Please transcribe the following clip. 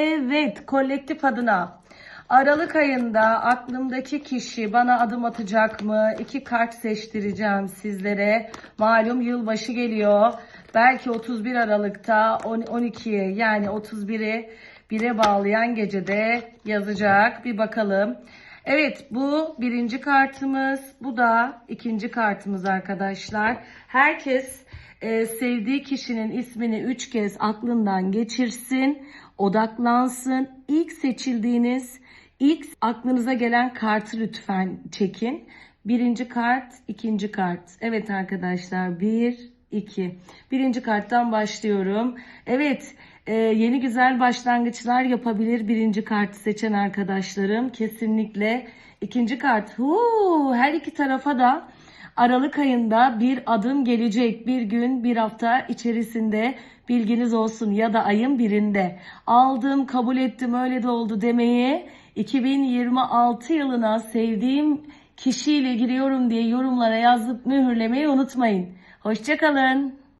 Evet, kolektif adına. Aralık ayında aklımdaki kişi bana adım atacak mı? İki kart seçtireceğim sizlere. Malum yılbaşı geliyor. Belki 31 Aralık'ta 12'ye yani 31'i 1'e bağlayan gecede yazacak. Bir bakalım. Evet bu birinci kartımız. Bu da ikinci kartımız arkadaşlar. Herkes e, sevdiği kişinin ismini üç kez aklından geçirsin, odaklansın. İlk seçildiğiniz, ilk aklınıza gelen kartı lütfen çekin. Birinci kart, ikinci kart. Evet arkadaşlar, bir, iki. Birinci karttan başlıyorum. Evet, e, yeni güzel başlangıçlar yapabilir birinci kartı seçen arkadaşlarım. Kesinlikle. İkinci kart, huu, her iki tarafa da Aralık ayında bir adım gelecek. Bir gün, bir hafta içerisinde bilginiz olsun ya da ayın birinde. Aldım, kabul ettim, öyle de oldu demeyi 2026 yılına sevdiğim kişiyle giriyorum diye yorumlara yazıp mühürlemeyi unutmayın. Hoşçakalın.